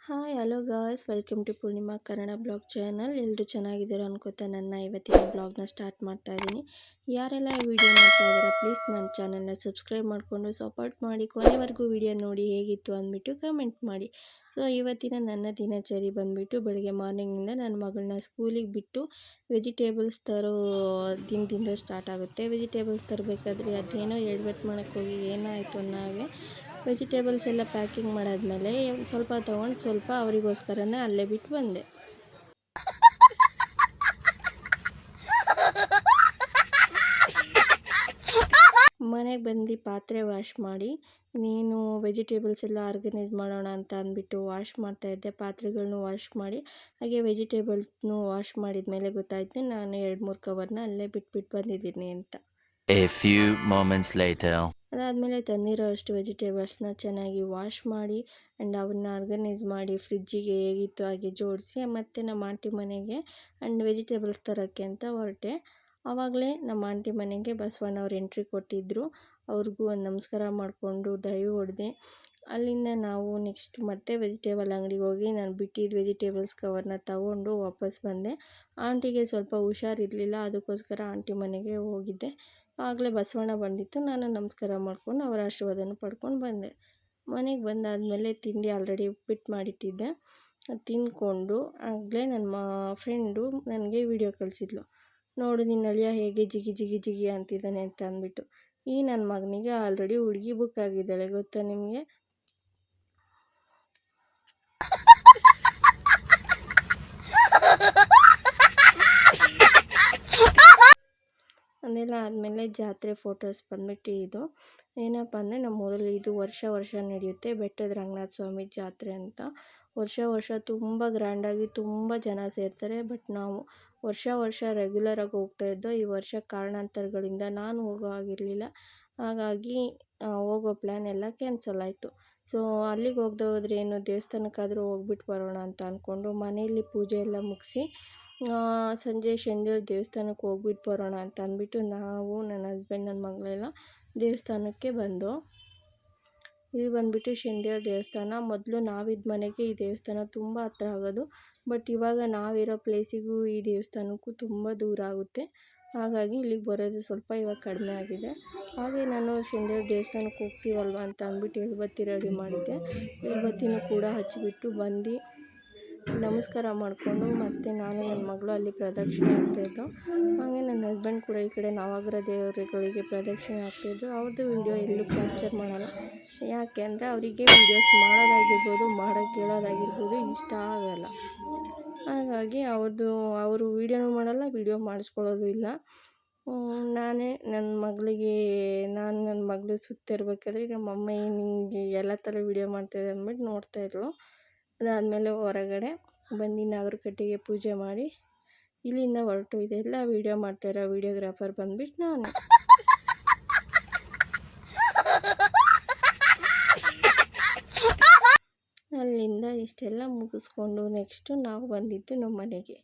Hi, hello guys. Welcome to Poornima Kannada blog channel. ಎಲ್ಲರೂ ಚೆನ್ನಾಗಿದ್ದೀರೋ ಅನ್ಕೋತಾ ನನ್ನ ಇವತ್ತಿನ ಬ್ಲಾಗ್ನ ಸ್ಟಾರ್ಟ್ ಮಾಡ್ತಾ ಇದ್ದೀನಿ ಯಾರೆಲ್ಲ ಈ ವಿಡಿಯೋ ನೋಡ್ತಾ ಇದ್ದೀರಾ, ಪ್ಲೀಸ್ ನನ್ನ ಚಾನಲ್ನ ಸಬ್ಸ್ಕ್ರೈಬ್ ಮಾಡಿಕೊಂಡು ಸಪೋರ್ಟ್ ಮಾಡಿ. ಕೊನೆವರೆಗೂ ವಿಡಿಯೋ ನೋಡಿ ಹೇಗಿತ್ತು ಅಂದ್ಬಿಟ್ಟು ಕಮೆಂಟ್ ಮಾಡಿ. ಸೊ, ಇವತ್ತಿನ ನನ್ನ ದಿನಚರಿ ಬಂದುಬಿಟ್ಟು ಬೆಳಗ್ಗೆ ಮಾರ್ನಿಂಗಿಂದ ನನ್ನ ಮಗಳನ್ನ ಸ್ಕೂಲಿಗೆ ಬಿಟ್ಟು ವೆಜಿಟೇಬಲ್ಸ್ ತರೋ ದಿನದಿಂದ ಸ್ಟಾರ್ಟ್ ಆಗುತ್ತೆ. ವೆಜಿಟೇಬಲ್ಸ್ ತರಬೇಕಾದ್ರೆ ಅದೇನೋ ಎಡ್ವೆಟ್ ಮಾಡೋಕ್ಕೋಗಿ ಏನಾಯಿತು ಅನ್ನೋ ಅನ್ನೋಗೆ ವೆಜಿಟೇಬಲ್ಸ್ ಎಲ್ಲ ಪ್ಯಾಕಿಂಗ್ ಮಾಡಾದ್ಮೇಲೆ ಸ್ವಲ್ಪ ತೊಗೊಂಡು ಸ್ವಲ್ಪ ಅವರಿಗೋಸ್ಕರನೇ ಅಲ್ಲೇ ಬಿಟ್ಟು ಬಂದೆ. ಮನೆಗೆ ಬಂದು ಪಾತ್ರೆ ವಾಶ್ ಮಾಡಿ, ನೀನು ವೆಜಿಟೇಬಲ್ಸ್ ಎಲ್ಲ ಆರ್ಗನೈಸ್ ಮಾಡೋಣ ಅಂತ ಅಂದ್ಬಿಟ್ಟು ವಾಶ್ ಮಾಡ್ತಾಯಿದ್ದೆ ಪಾತ್ರೆಗಳನ್ನು ವಾಶ್ ಮಾಡಿ, ಹಾಗೆ ವೆಜಿಟೇಬಲ್ಸ್ನು ವಾಶ್ ಮಾಡಿದ ಮೇಲೆ ಗೊತ್ತಾಯ್ತು, ನಾನು ಎರಡು ಮೂರು ಕವರ್ನ ಅಲ್ಲೇ ಬಿಟ್ಬಿಟ್ಟು ಬಂದಿದ್ದೀನಿ ಅಂತ. A few moments later. ಅದಾದಮೇಲೆ ತಂದಿರೋ ಅಷ್ಟು ವೆಜಿಟೇಬಲ್ಸ್ನ ಚೆನ್ನಾಗಿ ವಾಶ್ ಮಾಡಿ ಆ್ಯಂಡ್ ಅವನ್ನ ಆರ್ಗನೈಸ್ ಮಾಡಿ ಫ್ರಿಜ್ಜಿಗೆ ಹೇಗಿತ್ತು ಹಾಗೆ ಜೋಡಿಸಿ ಮತ್ತು ನಮ್ಮ ಆಂಟಿ ಮನೆಗೆ ಆ್ಯಂಡ್ ವೆಜಿಟೇಬಲ್ಸ್ ತರೋಕ್ಕೆ ಅಂತ ಹೊರಟೆ. ಆವಾಗಲೇ ನಮ್ಮ ಆಂಟಿ ಮನೆಗೆ ಬಸವಣ್ಣ ಅವ್ರು ಎಂಟ್ರಿ ಕೊಟ್ಟಿದ್ದರು ಅವ್ರಿಗೂ ಒಂದು ನಮಸ್ಕಾರ ಮಾಡಿಕೊಂಡು ಡೈವ್ ಹೊಡೆದೆ. ಅಲ್ಲಿಂದ ನಾವು ನೆಕ್ಸ್ಟ್ ಮತ್ತೆ ವೆಜಿಟೇಬಲ್ ಅಂಗಡಿಗೆ ಹೋಗಿ ನಾನು ಬಿಟ್ಟಿದ್ದ ವೆಜಿಟೇಬಲ್ಸ್ ಕವರ್ನ ತಗೊಂಡು ವಾಪಸ್ ಬಂದೆ. ಆಂಟಿಗೆ ಸ್ವಲ್ಪ ಹುಷಾರಿರಲಿಲ್ಲ ಅದಕ್ಕೋಸ್ಕರ ಆಂಟಿ ಮನೆಗೆ ಹೋಗಿದ್ದೆ. ಆಗಲೇ ಬಸವಣ್ಣ ಬಂದಿತ್ತು. ನಾನು ನಮಸ್ಕಾರ ಮಾಡ್ಕೊಂಡು ಅವರ ಆಶೀರ್ವಾದನ ಪಡ್ಕೊಂಡು ಬಂದೆ. ಮನೆಗೆ ಬಂದಾದಮೇಲೆ ತಿಂಡಿ ಆಲ್ರೆಡಿ ಉಪ್ಪಿಟ್ಟು ಮಾಡಿಟ್ಟಿದ್ದೆ. ತಿಂದ್ಕೊಂಡು ಆಗಲೇ ನನ್ನ ಮಾ ಫ್ರೆಂಡು ನನಗೆ ವಿಡಿಯೋ ಕಳಿಸಿದ್ಲು. ನೋಡು ನಿನ್ನ ಅಳಿಯ ಹೇಗೆ ಜಿಗಿ ಜಿಗಿ ಜಿಗಿ ಅಂತಿದ್ದಾನೆ ಅಂತ ಅಂದ್ಬಿಟ್ಟು. ಈ ನನ್ನ ಮಗನಿಗೆ ಆಲ್ರೆಡಿ ಹುಡುಗಿ ಬುಕ್ ಆಗಿದ್ದಾಳೆ, ಗೊತ್ತಾ ನಿಮಗೆ? ಆದಮೇಲೆ ಜಾತ್ರೆ ಫೋಟೋಸ್ ಬಂದ್ಬಿಟ್ಟು ಇದು. ಏನಪ್ಪ ಅಂದರೆ ನಮ್ಮೂರಲ್ಲಿ ಇದು ವರ್ಷ ವರ್ಷ ನಡೆಯುತ್ತೆ. ಬೆಟ್ಟದ ರಂಗನಾಥ ಸ್ವಾಮಿ ಜಾತ್ರೆ ಅಂತ. ವರ್ಷ ವರ್ಷ ತುಂಬ ಗ್ರ್ಯಾಂಡಾಗಿ ತುಂಬ ಜನ ಸೇರ್ತಾರೆ. ಬಟ್ ನಾವು ವರ್ಷ ವರ್ಷ ರೆಗ್ಯುಲರಾಗಿ ಹೋಗ್ತಾ ಇದ್ದೋ ಈ ವರ್ಷ ಕಾರಣಾಂತರಗಳಿಂದ ನಾನು ಹೋಗೋ ಆಗಿರಲಿಲ್ಲ ಹಾಗಾಗಿ ಹೋಗೋ ಪ್ಲ್ಯಾನ್ ಎಲ್ಲ ಕ್ಯಾನ್ಸಲ್ ಆಯಿತು. ಸೊ ಅಲ್ಲಿಗೆ ಹೋಗ್ದೆ ಹೋದ್ರೆ ಏನು ದೇವಸ್ಥಾನಕ್ಕಾದರೂ ಹೋಗ್ಬಿಟ್ಟು ಬರೋಣ ಅಂತ ಅಂದ್ಕೊಂಡು ಮನೆಯಲ್ಲಿ ಪೂಜೆ ಎಲ್ಲ ಮುಗಿಸಿ ಸಂಜೆ ಶನಿದೇವ್ರ ದೇವಸ್ಥಾನಕ್ಕೆ ಹೋಗ್ಬಿಟ್ಟು ಬರೋಣ ಅಂತ ಅಂದ್ಬಿಟ್ಟು ನಾವು ನನ್ನ ಹಸ್ಬೆಂಡ್ ನನ್ನ ಮಗಳೆಲ್ಲ ದೇವಸ್ಥಾನಕ್ಕೆ ಬಂದು, ಇದು ಬಂದುಬಿಟ್ಟು ಶನಿದೇವ್ರ ದೇವಸ್ಥಾನ. ಮೊದಲು ನಾವಿದ್ದ ಮನೆಗೆ ಈ ದೇವಸ್ಥಾನ ತುಂಬ ಹತ್ರ ಆಗೋದು, ಬಟ್ ಇವಾಗ ನಾವಿರೋ ಪ್ಲೇಸಿಗೂ ಈ ದೇವಸ್ಥಾನಕ್ಕೂ ತುಂಬ ದೂರ ಆಗುತ್ತೆ. ಹಾಗಾಗಿ ಇಲ್ಲಿಗೆ ಬರೋದು ಸ್ವಲ್ಪ ಇವಾಗ ಕಡಿಮೆ ಆಗಿದೆ. ಹಾಗೆ ನಾನು ಶನಿದೇವ್ರ ದೇವಸ್ಥಾನಕ್ಕೆ ಹೋಗ್ತೀವಲ್ವ ಅಂತ ಅಂದ್ಬಿಟ್ಟು ಎಳ್ಬತ್ತಿ ರೆಡಿ ಮಾಡಿದ್ದೆ. ಎಳ್ಬತ್ತಿನೂ ಕೂಡ ಹಚ್ಚಿಬಿಟ್ಟು ಬಂದು ನಮಸ್ಕಾರ ಮಾಡಿಕೊಂಡು ಮತ್ತು ನಾನು ನನ್ನ ಮಗಳು ಅಲ್ಲಿ ಪ್ರದಕ್ಷಿಣೆ ಹಾಕ್ತಾಯಿದ್ದೋ ಹಾಗೆ ನನ್ನ ಹಸ್ಬೆಂಡ್ ಕೂಡ ಈ ಕಡೆ ನವಗ್ರಹ ದೇವರುಗಳಿಗೆ ಪ್ರದಕ್ಷಿಣೆ ಹಾಕ್ತಿದ್ರು ಅವ್ರದ್ದು ವೀಡಿಯೋ ಎಲ್ಲೂ ಕ್ಯಾಪ್ಚರ್ ಮಾಡಲ್ಲ. ಯಾಕೆ ಅಂದರೆ ಅವರಿಗೆ ವೀಡಿಯೋಸ್ ಮಾಡೋದಾಗಿರ್ಬೋದು ಮಾಡೋಕ್ಕೆ ಕೇಳೋದಾಗಿರ್ಬೋದು ಇಷ್ಟ ಆಗಲ್ಲ. ಹಾಗಾಗಿ ಅವ್ರದ್ದು, ಅವರು ವೀಡಿಯೋನೂ ಮಾಡಲ್ಲ ವೀಡಿಯೋ ಮಾಡಿಸ್ಕೊಳ್ಳೋದು ಇಲ್ಲ. ನಾನೇ ನನ್ನ ಮಗಳಿಗೆ, ನಾನು ನನ್ನ ಮಗಳು ಸುತ್ತಿರ್ಬೇಕಾದ್ರೆ ನಮ್ಮ ಅಮ್ಮ ನಿಂಗೆ ಎಲ್ಲ ಥರ ವೀಡಿಯೋ ಮಾಡ್ತಾಯಿದ್ದೆ ಅಂದ್ಬಿಟ್ಟು ನೋಡ್ತಾಯಿದ್ರು ಅದಾದಮೇಲೆ ಹೊರಗಡೆ ಬಂದು ನಾಗರಕಟ್ಟೆಗೆ ಪೂಜೆ ಮಾಡಿ ಇಲ್ಲಿಂದ ಹೊರಟು. ಇದೆಲ್ಲ ವೀಡಿಯೋ ಮಾಡ್ತಾಯಿರೋ ವೀಡಿಯೋಗ್ರಾಫರ್ ಬಂದ್ಬಿಟ್ಟು ನಾನು. ಅಲ್ಲಿಂದ ಇಷ್ಟೆಲ್ಲ ಮುಗಿಸ್ಕೊಂಡು ನೆಕ್ಸ್ಟು ನಾವು ಬಂದಿದ್ದು ನಮ್ಮ ಮನೆಗೆ.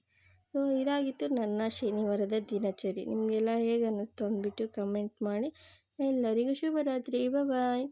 ಸೊ ಇದಾಗಿತ್ತು ನನ್ನ ಶನಿವಾರದ ದಿನಚರಿ. ನಿಮಗೆಲ್ಲ ಹೇಗೆ ಅನ್ನಿಸ್ತು ಅಂದ್ಬಿಟ್ಟು ಕಮೆಂಟ್ ಮಾಡಿ. ಎಲ್ಲರಿಗೂ ಶುಭರಾತ್ರಿ. ಬಾಯ್